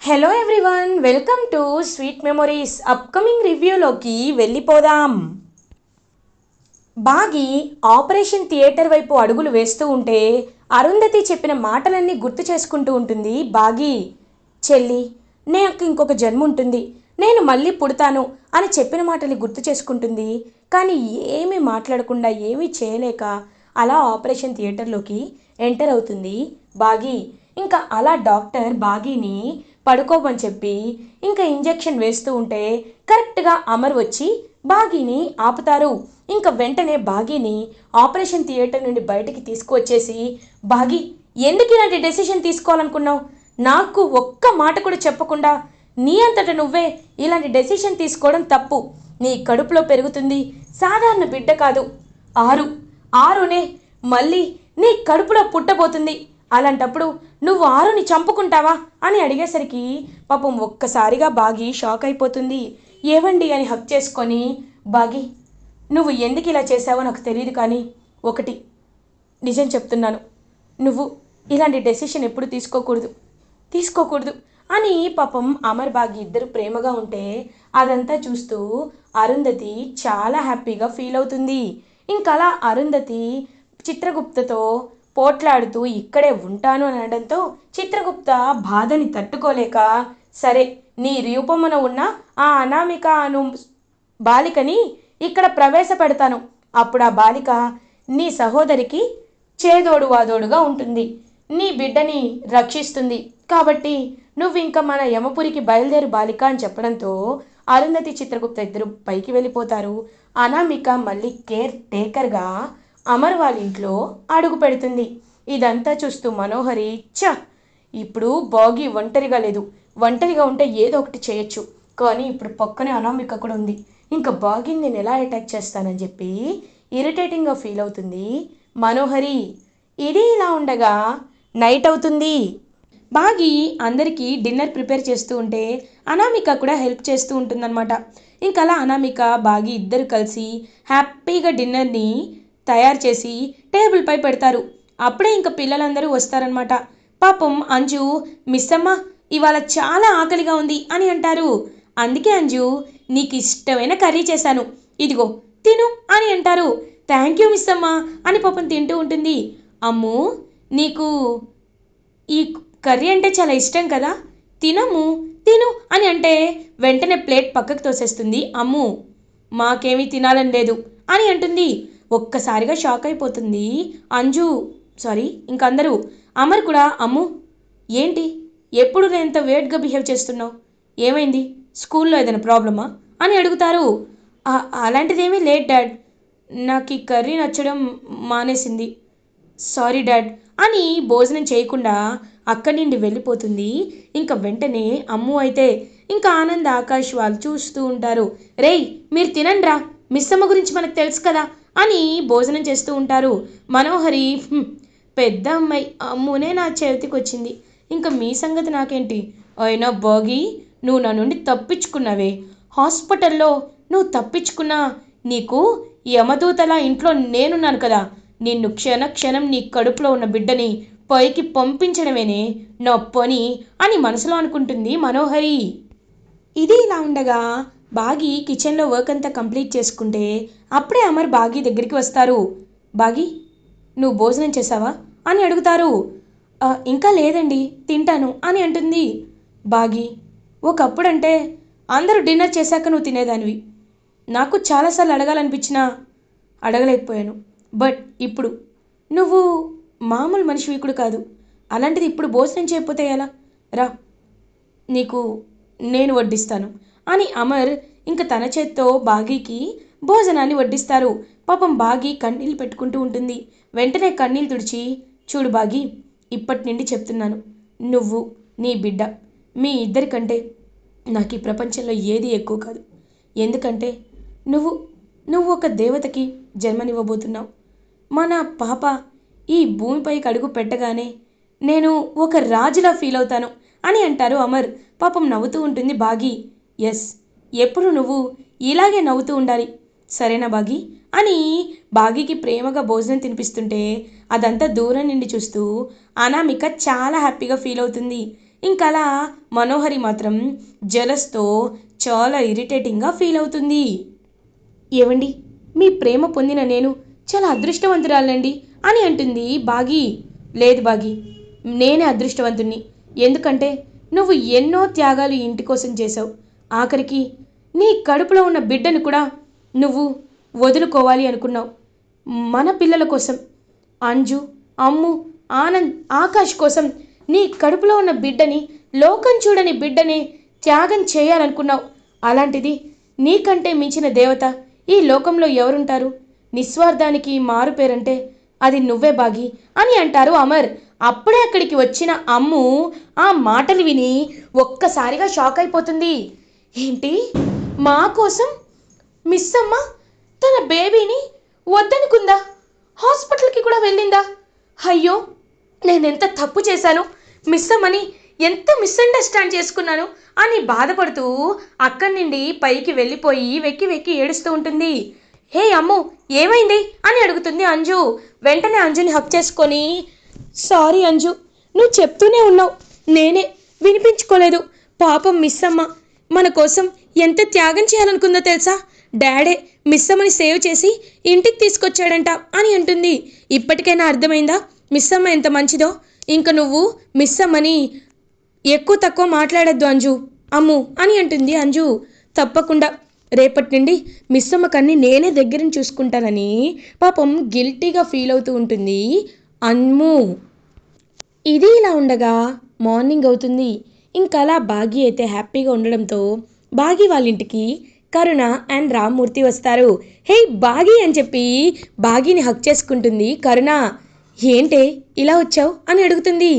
Hello everyone welcome to sweet memories upcoming రివ్యూలోకి వెళ్ళిపోదాం. బాగి operation theatre వైపు అడుగులు వేస్తూ ఉంటే అరుంధతి చెప్పిన మాటలన్నీ గుర్తు చేసుకుంటూ ఉంటుంది బాగి. చెల్లి నాకు ఇంకొక జన్మ ఉంటుంది నేను మళ్ళీ పుడతాను అని చెప్పిన మాటని గుర్తు చేసుకుంటుంది కానీ ఏమీ మాట్లాడకుండా ఏమీ చేయలేక అలా ఆపరేషన్ థియేటర్లోకి ఎంటర్ అవుతుంది బాగి. ఇంకా అలా డాక్టర్ బాగీని పడుకోమని చెప్పి ఇంకా ఇంజెక్షన్ వేస్తూ ఉంటే కరెక్ట్గా అమర్ వచ్చి బాగీని ఆపుతారు. ఇంకా వెంటనే బాగీని ఆపరేషన్ థియేటర్ నుండి బయటికి తీసుకువచ్చేసి బాగీ ఎందుకు ఇలాంటి డెసిషన్ తీసుకోవాలనుకున్నావు? నాకు ఒక్క మాట కూడా చెప్పకుండా నీ అంతట నువ్వే ఇలాంటి డెసిషన్ తీసుకోవడం తప్పు. నీ కడుపులో పెరుగుతుంది. సాధారణ బిడ్డ కాదు. ఆరు ఆరునే మళ్ళీ నీ కడుపులో పుట్టబోతుంది. అలాంటప్పుడు నువ్వు ఆరుని చంపుకుంటావా? అని అడిగేసరికి పాపం ఒక్కసారిగా బాగి షాక్ అయిపోతుంది. ఏవండి అని హక్ చేసుకొని బాగి నువ్వు ఎందుకు ఇలా చేసావో నాకు తెలియదు కానీ ఒకటి నిజం చెప్తున్నాను. నువ్వు ఇలాంటి డెసిషన్ ఎప్పుడు తీసుకోకూడదు. తీసుకోకూడదు అని పాపం అమర్ బాగి ఇద్దరు ప్రేమగా ఉంటే అదంతా చూస్తూ అరుంధతి చాలా హ్యాపీగా ఫీల్ అవుతుంది. ఇంకలా అరుంధతి చిత్రగుప్తతో పోట్లాడుతూ ఇక్కడే ఉంటాను అని అనడంతో చిత్రగుప్త బాధని తట్టుకోలేక సరే నీ రూపమున ఉన్న ఆ అనామిక అను బాలికని ఇక్కడ ప్రవేశపెడతాను. అప్పుడు ఆ బాలిక నీ సహోదరికి చేదోడు వాదోడుగా ఉంటుంది. నీ బిడ్డని రక్షిస్తుంది. కాబట్టి నువ్వు ఇంకా మన యమపురికి బయలుదేరు బాలిక అని చెప్పడంతో అరుంధతి చిత్రగుప్త ఇద్దరు పైకి వెళ్ళిపోతారు. అనామిక మళ్ళీ కేర్ టేకర్గా అమర్ వాళ్ళ ఇంట్లో అడుగు పెడుతుంది. ఇదంతా చూస్తూ మనోహరి చ ఇప్పుడు బాగి ఒంటరిగా లేదు. ఒంటరిగా ఉంటే ఏదో ఒకటి చేయొచ్చు. కానీ ఇప్పుడు పక్కనే అనామిక కూడా ఉంది. ఇంకా బాగిని నేను ఎలా అటాక్ చేస్తానని చెప్పి ఇరిటేటింగ్గా ఫీల్ అవుతుంది మనోహరి. ఇది ఇలా ఉండగా నైట్ అవుతుంది. బాగి అందరికీ డిన్నర్ ప్రిపేర్ చేస్తూ ఉంటే అనామిక కూడా హెల్ప్ చేస్తూ ఉంటుందన్నమాట. ఇంకా అలా అనామిక బాగి ఇద్దరు కలిసి హ్యాపీగా డిన్నర్ని తయారు చేసి టేబుల్పై పెడతారు. అప్పుడే ఇంకా పిల్లలందరూ వస్తారనమాట పాపం అంజు మిస్సమ్మ ఇవాళ చాలా ఆకలిగా ఉంది అని అంటారు. అందుకే అంజు నీకు ఇష్టమైన కర్రీ చేశాను. ఇదిగో తిను అని అంటారు. థ్యాంక్ యూ మిస్సమ్మ అని పాపం తింటూ ఉంటుంది. అమ్ము నీకు ఈ కర్రీ అంటే చాలా ఇష్టం కదా? తినము తిను అని అంటే వెంటనే ప్లేట్ పక్కకు తోసేస్తుంది అమ్ము. మాకేమీ తినాలని లేదు అని అంటుంది. ఒక్కసారిగా షాక్ అయిపోతుంది. అంజు సారీ ఇంకందరూ అమర్ కూడా అమ్ము ఏంటి? ఎప్పుడు నేను ఇంత వేట్గా బిహేవ్ చేస్తున్నావు? ఏమైంది? స్కూల్లో ఏదైనా ప్రాబ్లమా? అని అడుగుతారు. "ఆ- అలాంటిదేమీ లేట్ డాడ్. నాకు ఈ కర్రీ నచ్చడం మానేసింది. సారీ డాడ్ అని భోజనం చేయకుండా అక్కడి నుండి వెళ్ళిపోతుంది. ఇంకా వెంటనే అమ్ము అయితే ఇంకా ఆనంద్ ఆకాష్ వాళ్ళు చూస్తూ ఉంటారు. రేయ్ మీరు తినండ్రా. మిస్ అమ్మ గురించి మనకు తెలుసు కదా. అని భోజనం చేస్తూ ఉంటారు. మనోహరి పెద్ద అమ్మాయి అమ్మునే నా చేతికి వచ్చింది ఇంకా మీ సంగతి నాకేంటి? అయినా బాగి నువ్వు నా నుండి తప్పించుకున్నావే. హాస్పిటల్లో నువ్వు తప్పించుకున్నా నీకు యమదూతలా ఇంట్లో నేనున్నాను కదా. నిన్ను క్షణ క్షణం నీ కడుపులో ఉన్న బిడ్డని పైకి పంపించడమేనే నా పని అని మనసులో అనుకుంటుంది మనోహరి. ఇది ఇలా ఉండగా బాగి కిచెన్లో వర్క్ అంతా కంప్లీట్ చేసుకుంటే అప్పుడే అమర్ బాగి దగ్గరికి వస్తారు. బాగి నువ్వు భోజనం చేసావా అని అడుగుతారు. ఇంకా లేదండి తింటాను అని అంటుంది. బాగి ఒకప్పుడంటే అందరూ డిన్నర్ చేశాక నువ్వు తినేదానివి. నాకు చాలాసార్లు అడగాలనిపించినా అడగలేకపోయాను. బట్ ఇప్పుడు నువ్వు మామూలు మనిషివి కూడా కాదు. అలాంటిది ఇప్పుడు భోజనం చేయకపోతే ఎలా? రా నీకు నేను వడ్డిస్తాను. అని అమర్ ఇంక తన చేత్తో బాగీకి భోజనాన్ని వడ్డిస్తారు. పాపం బాగి కన్నీళ్ళు పెట్టుకుంటూ ఉంటుంది. వెంటనే కన్నీళ్ళు తుడిచి చూడు బాగి ఇప్పటి నుండి చెప్తున్నాను. నువ్వు నీ బిడ్డ మీ ఇద్దరికంటే నాకు ఈ ప్రపంచంలో ఏది ఎక్కువ కాదు. ఎందుకంటే నువ్వు నువ్వు ఒక దేవతకి జన్మనివ్వబోతున్నావు. మన పాప ఈ భూమిపైకి అడుగు పెట్టగానే నేను ఒక రాజులా ఫీల్ అవుతాను అని అంటారు అమర్. పాపం నవ్వుతూ ఉంటుంది బాగి. ఎస్ ఎప్పుడు నువ్వు ఇలాగే నవ్వుతూ ఉండాలి. సరేనా బాగి? అని బాగికి ప్రేమగా భోజనం తినిపిస్తుంటే అదంతా దూరం నుండి చూస్తూ అనామిక చాలా హ్యాపీగా ఫీల్ అవుతుంది. ఇంకలా మనోహరి మాత్రం జలస్తో చాలా ఇరిటేటింగ్గా ఫీల్ అవుతుంది. ఏవండి? మీ ప్రేమ పొందిన నేను చాలా అదృష్టవంతురాలండి అని అంటుంది బాగి. లేదు బాగి నేనే అదృష్టవంతుణ్ణి. ఎందుకంటే నువ్వు ఎన్నో త్యాగాలు ఇంటి కోసం చేశావు. ఆఖరికి నీ కడుపులో ఉన్న బిడ్డను కూడా నువ్వు వదులుకోవాలి అనుకున్నావు. మన పిల్లల కోసం అంజు అమ్ము ఆనంద్ ఆకాష్ కోసం నీ కడుపులో ఉన్న బిడ్డని లోకం చూడని బిడ్డని త్యాగం చేయాలనుకున్నావు. అలాంటిది నీకంటే మించిన దేవత ఈ లోకంలో ఎవరుంటారు? నిస్వార్థానికి మారు పేరంటే అది నువ్వే బాగి అని అంటారు అమర్. అప్పుడే అక్కడికి వచ్చిన అమ్ము ఆ మాటలు విని ఒక్కసారిగా షాక్ అయిపోతుంది. ఏంటి? మా కోసం మిస్ అమ్మ తన బేబీని వద్దనుకుందా? హాస్పిటల్కి కూడా వెళ్ళిందా? అయ్యో నేను ఎంత తప్పు చేశాను? మిస్ అమ్మని ఎంత మిస్అండర్స్టాండ్ చేసుకున్నాను అని బాధపడుతూ అక్కడి నుండి పైకి వెళ్ళిపోయి వెక్కి వెక్కి ఏడుస్తూ ఉంటుంది. హే అమ్ము ఏమైంది? అని అడుగుతుంది అంజు. వెంటనే అంజుని హక్ చేసుకొని సారీ అంజు నువ్వు చెప్తూనే ఉన్నావు. నేనే వినిపించుకోలేదు. పాపం మిస్ అమ్మ మన కోసం ఎంత త్యాగం చేయాలనుకుందో తెలుసా? డాడే మిస్ అమ్మని సేవ్ చేసి ఇంటికి తీసుకొచ్చాడంట అని అంటుంది. ఇప్పటికైనా అర్థమైందా? మిస్ అమ్మ ఎంత మంచిదో? ఇంక నువ్వు మిస్సమ్మని ఎక్కువ తక్కువ మాట్లాడద్దు అంజు. అమ్ము అని అంటుంది అంజు. తప్పకుండా. రేపటి నుండి మిస్సమ్మ కన్ని నేనే దగ్గరని చూసుకుంటానని పాపం గిల్టీగా ఫీల్ అవుతూ ఉంటుంది. అమ్ము. ఇది ఇలా ఉండగా మార్నింగ్ అవుతుంది. ఇంకా అలా భాగి అయితే హ్యాపీగా ఉండడంతో భాగి వాళ్ళ ఇంటికి కరుణ అండ్ రామ్మూర్తి వస్తారు. హే బాగి అని చెప్పి బాగిని హక్ చేసుకుంటుంది కరుణ. ఏంటే ఇలా వచ్చావు? అని అడుగుతుంది.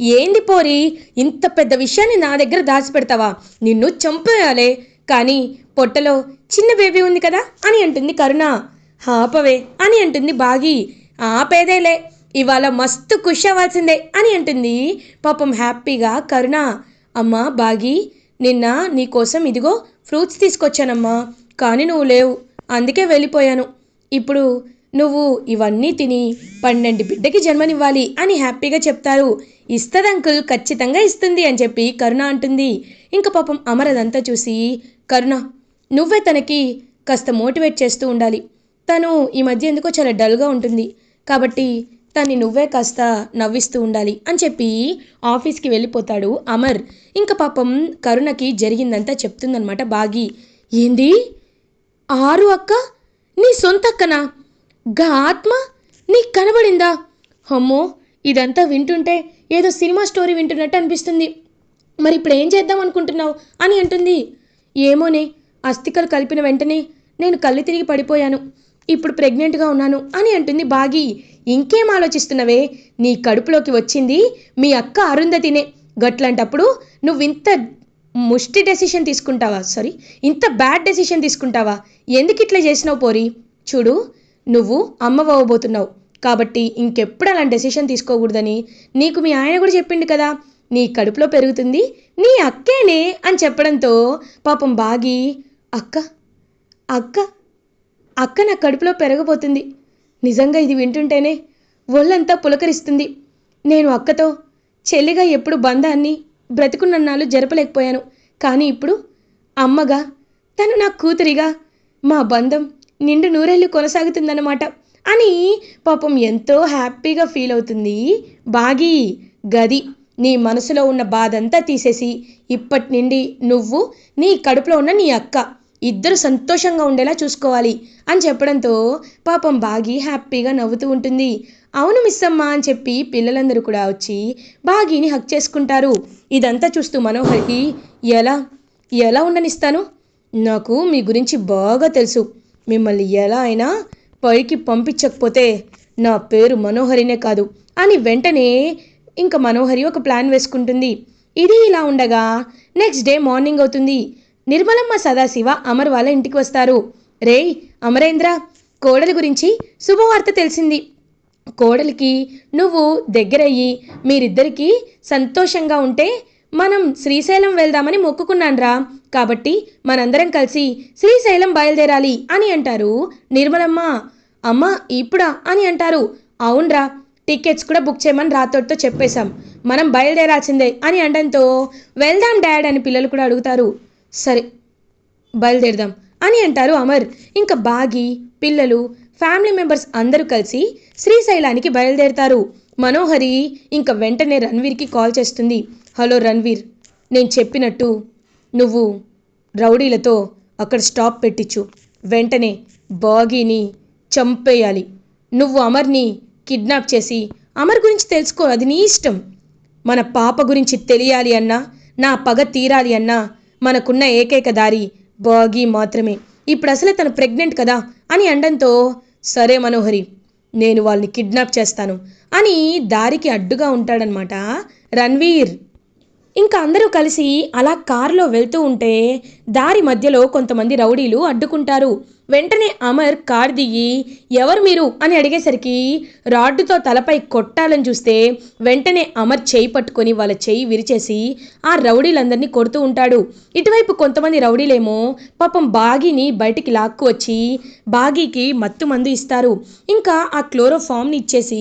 ఏంది పోరి ఇంత పెద్ద విషయాన్ని నా దగ్గర దాచిపెడతావా? నిన్ను చంపేయాలే. కానీ పొట్టలో చిన్న బేబీ ఉంది కదా అని అంటుంది కరుణ. ఆపవే అని అంటుంది బాగి. ఆపేదేలే ఇవాళ మస్తు ఖుషి అవ్వాల్సిందే అని అంటుంది పాపం హ్యాపీగా కరుణ. అమ్మా బాగి నిన్న నీకోసం ఇదిగో ఫ్రూట్స్ తీసుకొచ్చానమ్మా. కానీ నువ్వు లేవు. అందుకే వెళ్ళిపోయాను. ఇప్పుడు నువ్వు ఇవన్నీ తిని పన్నెండు బిడ్డకి జన్మనివ్వాలి అని హ్యాపీగా చెప్తారు. ఇస్తుంది అంకుల్ ఖచ్చితంగా ఇస్తుంది అని చెప్పి కరుణ అంటుంది. ఇంక పాపం అమర్ అదంతా చూసి కరుణ నువ్వే తనకి కాస్త మోటివేట్ చేస్తూ ఉండాలి. తను ఈ మధ్య ఎందుకో చాలా డల్గా ఉంటుంది. కాబట్టి తన్ని నువ్వే కాస్త నవ్విస్తూ ఉండాలి అని చెప్పి ఆఫీస్కి వెళ్ళిపోతాడు అమర్. ఇంకా పాపం కరుణకి జరిగిందంతా చెప్తుందనమాట బాగి. ఏంది? ఆరు అక్క? నీ సొంత అక్కనా? గా ఆత్మ? నీకు కనబడిందా? అమ్మో ఇదంతా వింటుంటే ఏదో సినిమా స్టోరీ వింటున్నట్టు అనిపిస్తుంది. మరి ఇప్పుడు ఏం చేద్దాం అనుకుంటున్నావు అని అంటుంది. ఏమోనే అస్థికలు కలిపిన వెంటనే నేను కళ్ళు తిరిగి పడిపోయాను. ఇప్పుడు ప్రెగ్నెంట్గా ఉన్నాను అని అంటుంది బాగి. ఇంకేం ఆలోచిస్తున్నవే? నీ కడుపులోకి వచ్చింది మీ అక్క అరుంధతినే. గట్లంటప్పుడు నువ్వు ఇంత ముష్టి డెసిషన్ తీసుకుంటావా? సారీ ఇంత బ్యాడ్ డెసిషన్ తీసుకుంటావా? ఎందుకు ఇట్లా చేసినావు పోరి? చూడు నువ్వు అమ్మబవ్వబోతున్నావు కాబట్టి ఇంకెప్పుడు అలాంటి డెసిషన్ తీసుకోకూడదని నీకు మీ ఆయన కూడా చెప్పిండు కదా. నీ కడుపులో పెరుగుతుంది నీ అక్కేనే అని చెప్పడంతో పాపం బాగి అక్క అక్క అక్క నా కడుపులో పెరగబోతుంది. నిజంగా ఇది వింటుంటేనే ఒళ్ళంతా పులకరిస్తుంది. నేను అక్కతో చెల్లిగా ఎప్పుడు బంధాన్ని బ్రతికున్నన్నాళ్ళు జరపలేకపోయాను. కానీ ఇప్పుడు అమ్మగా తను నా కూతురిగా మా బంధం నిండు నూరేళ్ళు కొనసాగుతుందన్నమాట. అని పాపం ఎంతో హ్యాపీగా ఫీల్ అవుతుంది బాగి. గది నీ మనసులో ఉన్న బాధంతా తీసేసి ఇప్పటి నుండి నువ్వు నీ కడుపులో ఉన్న నీ అక్క. ఇద్దరు సంతోషంగా ఉండేలా చూసుకోవాలి అని చెప్పడంతో పాపం బాగి హ్యాపీగా నవ్వుతూ ఉంటుంది. అవును మిస్ అమ్మ అని చెప్పి పిల్లలందరూ కూడా వచ్చి బాగీని హక్ చేసుకుంటారు. ఇదంతా చూస్తూ మనోహర్కి ఎలా? ఎలా ఉండనిస్తాను? నాకు మీ గురించి బాగా తెలుసు. మిమ్మల్ని ఎలా అయినా పైకి పంపించకపోతే నా పేరు మనోహరినే కాదు అని వెంటనే ఇంకా మనోహరి ఒక ప్లాన్ వేసుకుంటుంది. ఇది ఇలా ఉండగా నెక్స్ట్ డే మార్నింగ్ అవుతుంది. నిర్మలమ్మ సదాశివ అమర్ వాళ్ళ ఇంటికి వస్తారు. రేయ్ అమరేంద్ర కోడలి గురించి శుభవార్త తెలిసింది. కోడలికి నువ్వు దగ్గరయ్యి మీరిద్దరికీ సంతోషంగా ఉంటే మనం శ్రీశైలం వెళ్దామని మొక్కుకున్నాన్రా. కాబట్టి మనందరం కలిసి శ్రీశైలం బయలుదేరాలి అని అంటారు నిర్మలమ్మ. అమ్మ ఇప్పుడా అని అంటారు. అవునరా టికెట్స్ కూడా బుక్ చేయమని రాతోడితో చెప్పేశాం. మనం బయలుదేరాల్సిందే అని అనడంతో వెళ్దాం డాడ్ అని పిల్లలు కూడా అడుగుతారు. సరే బయలుదేరదాం అని అంటారు అమర్. ఇంకా బాగి పిల్లలు ఫ్యామిలీ మెంబర్స్ అందరూ కలిసి శ్రీశైలానికి బయలుదేరతారు. మనోహరి ఇంకా వెంటనే రణ్వీర్కి కాల్ చేస్తుంది. హలో రణ్వీర్ నేను చెప్పినట్టు నువ్వు రౌడీలతో అక్కడ స్టాప్ పెట్టించు వెంటనే బాగీని చంపేయాలి. నువ్వు అమర్ని కిడ్నాప్ చేసి అమర్ గురించి తెలుసుకో అది నీ ఇష్టం. మన పాప గురించి తెలియాలి అన్నా నా పగ తీరాలి అన్నా మనకున్న ఏకైక దారి బాగీ మాత్రమే. ఇప్పుడు అసలే తను ప్రెగ్నెంట్ కదా అని అండంతో సరే మనోహరి నేను వాళ్ళని కిడ్నాప్ చేస్తాను అని దారికి అడ్డుగా ఉంటాడనమాట రణ్వీర్. ఇంకా అందరూ కలిసి అలా కారులో వెళ్తూ ఉంటే దారి మధ్యలో కొంతమంది రౌడీలు అడ్డుకుంటారు. వెంటనే అమర్ కార్ దిగి ఎవరు మీరు? అని అడిగేసరికి రాడ్డుతో తలపై కొట్టాలని చూస్తే వెంటనే అమర్ చేయి పట్టుకొని వాళ్ళ చేయి విరిచేసి ఆ రౌడీలందరినీ కొడుతూ ఉంటాడు. ఇటువైపు కొంతమంది రౌడీలేమో పాపం బాగీని బయటికి లాక్కు వచ్చి బాగీకి మత్తు మందు ఇస్తారు. ఇంకా ఆ క్లోరోఫామ్ని ఇచ్చేసి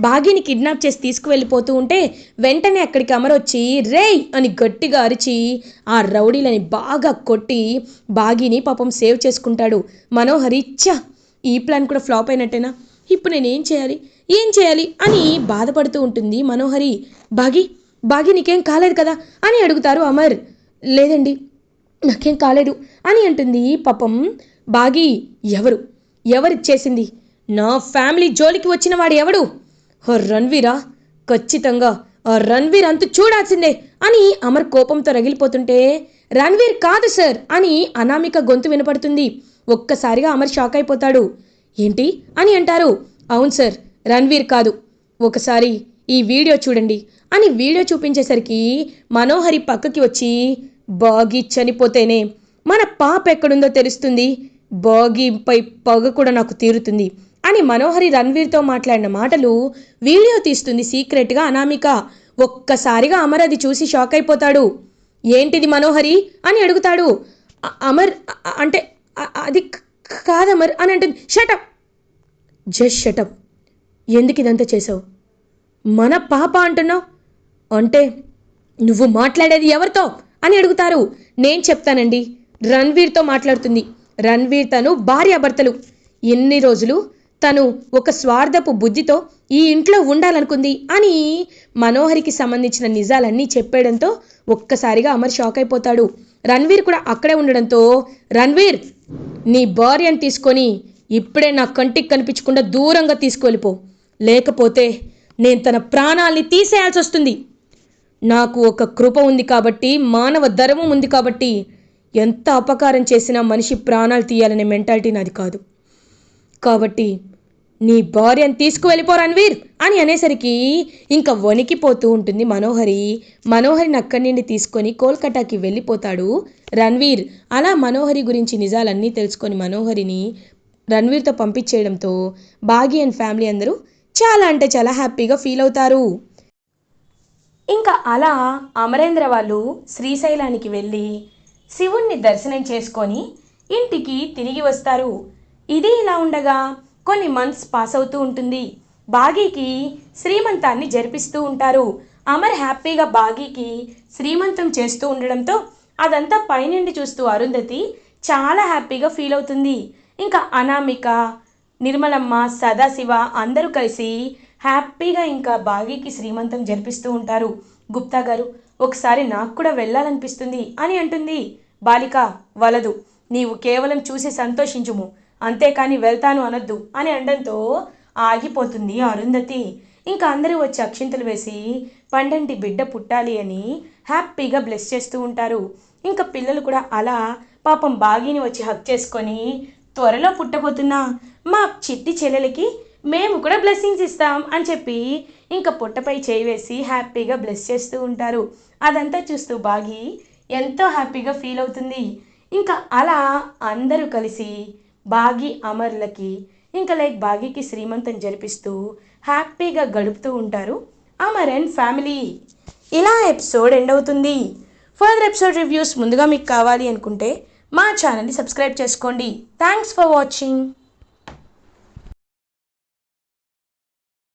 బాగీని కిడ్నాప్ చేసి తీసుకువెళ్ళిపోతూ ఉంటే వెంటనే అక్కడికి అమర్ వచ్చి రేయ్! అని గట్టిగా అరిచి ఆ రౌడీలని బాగా కొట్టి బాగీని పాపం సేవ్ చేసుకుంటాడు. మనోహరి ఛ ఈ ప్లాన్ కూడా ఫ్లాప్ అయినట్టేనా? ఇప్పుడు నేను ఏం చేయాలి? ఏం చేయాలి? అని బాధపడుతూ ఉంటుంది మనోహరి. బాగి బాగి నీకేం కాలేదు కదా? అని అడుగుతారు అమర్. లేదండి నాకేం కాలేదు అని అంటుంది పాపం బాగి. ఎవరు? ఎవరిచ్చేసింది? నా ఫ్యామిలీ జోలికి వచ్చిన వాడు ఎవడు? ఓ రణ్వీరా ఖచ్చితంగా. ఆ రణ్వీర్ అంతు చూడాల్సిందే అని అమర్ కోపంతో రగిలిపోతుంటే రణ్వీర్ కాదు సార్ అని అనామిక గొంతు వినపడుతుంది. ఒక్కసారిగా అమర్ షాక్ అయిపోతాడు. ఏంటి? అని అంటారు. అవును సార్ రణ్వీర్ కాదు. ఒకసారి ఈ వీడియో చూడండి అని వీడియో చూపించేసరికి మనోహరి పక్కకి వచ్చి బాగి చనిపోతేనే మన పాప ఎక్కడుందో తెలుస్తుంది. బాగీపై పగ కూడా నాకు తీరుతుంది అని మనోహరి రణ్వీర్తో మాట్లాడిన మాటలు వీడియో తీస్తుంది సీక్రెట్గా అనామిక. ఒక్కసారిగా అమర్ అది చూసి షాక్ అయిపోతాడు. ఏంటిది మనోహరి? అని అడుగుతాడు. అమర్ అంటే అది కాదా కాదమర్ అని అంటుంది షటప్ జస్ట్ షటప్ ఎందుకు ఇదంతా చేసావు? మన పాప అంటున్నావు? అంటే నువ్వు మాట్లాడేది ఎవరితో? అని అడుగుతారు. నేను చెప్తానండి. రణ్వీర్తో మాట్లాడుతుంది. రణ్వీర్ తను భార్యాభర్తలు. ఎన్ని రోజులు తను ఒక స్వార్థపు బుద్ధితో ఈ ఇంట్లో ఉండాలనుకుంది అని మనోహరికి సంబంధించిన నిజాలన్నీ చెప్పేయడంతో ఒక్కసారిగా అమర్ షాక్ అయిపోతాడు. రణ్వీర్ కూడా అక్కడే ఉండడంతో రణ్వీర్ నీ భార్యను తీసుకొని ఇప్పుడే నా కంటికి కనిపించకుండా దూరంగా తీసుకువెళ్ళిపో. లేకపోతే నేను తన ప్రాణాల్ని తీసేయాల్సి వస్తుంది. నాకు ఒక కృప ఉంది కాబట్టి మానవ ధర్మం ఉంది కాబట్టి ఎంత అపకారం చేసినా మనిషి ప్రాణాలు తీయాలనే మెంటాలిటీ నాది కాదు. కాబట్టి నీ భార్యను తీసుకువెళ్ళిపో రణ్వీర్ అని అనేసరికి ఇంకా వణికిపోతూ ఉంటుంది మనోహరి. మనోహరిని అక్కడి నుండి తీసుకొని కోల్కతాకి వెళ్ళిపోతాడు రణ్వీర్. అలా మనోహరి గురించి నిజాలన్నీ తెలుసుకొని మనోహరిని రణ్వీర్తో పంపించేయడంతో బాగి అండ్ ఫ్యామిలీ అందరూ చాలా అంటే చాలా హ్యాపీగా ఫీల్ అవుతారు. ఇంకా అలా అమరేంద్ర వాళ్ళు శ్రీశైలానికి వెళ్ళి శివుణ్ణి దర్శనం చేసుకొని ఇంటికి తిరిగి వస్తారు. ఇది ఇలా ఉండగా కొన్ని మంత్స్ పాస్ అవుతూ ఉంటుంది. బాగీకి శ్రీమంతాన్ని జరిపిస్తూ ఉంటారు. అమర్ హ్యాపీగా బాగీకి శ్రీమంతం చేస్తూ ఉండడంతో అదంతా పైనుండి చూస్తూ అరుంధతి చాలా హ్యాపీగా ఫీల్ అవుతుంది. ఇంకా అనామిక నిర్మలమ్మ సదాశివ అందరూ కలిసి హ్యాపీగా ఇంకా బాగీకి శ్రీమంతం జరిపిస్తూ ఉంటారు. గుప్తా గారు ఒకసారి నాకు కూడా వెళ్ళాలనిపిస్తుంది అని అంటుంది. బాలిక వలదు. నీవు కేవలం చూసి సంతోషించుము. అంతేకాని వెళ్తాను అనొద్దు అని అనడంతో ఆగిపోతుంది అరుంధతి. ఇంకా అందరూ వచ్చి అక్షింతలు వేసి పండంటి బిడ్డ పుట్టాలి అని హ్యాపీగా బ్లెస్ చేస్తూ ఉంటారు. ఇంకా పిల్లలు కూడా అలా పాపం బాగీని వచ్చి హక్ చేసుకొని త్వరలో పుట్టబోతున్న మా చిట్టి చెల్లెలకి మేము కూడా బ్లెస్సింగ్స్ ఇస్తాం అని చెప్పి ఇంకా పుట్టపై చేయి వేసి హ్యాపీగా బ్లెస్ చేస్తూ ఉంటారు. అదంతా చూస్తూ బాగి ఎంతో హ్యాపీగా ఫీల్ అవుతుంది. ఇంకా అలా అందరూ కలిసి బాగి అమర్లకి ఇంకా లైక్ బాగికి శ్రీమంతం జరిపిస్తూ హ్యాపీగా గడుపుతూ ఉంటారు అమర్ అండ్ ఫ్యామిలీ. ఇలా ఎపిసోడ్ ఎండ్ అవుతుంది. ఫర్దర్ ఎపిసోడ్ రివ్యూస్ ముందుగా మీకు కావాలి అనుకుంటే మా ఛానల్ని సబ్స్క్రైబ్ చేసుకోండి. Thanks for watching.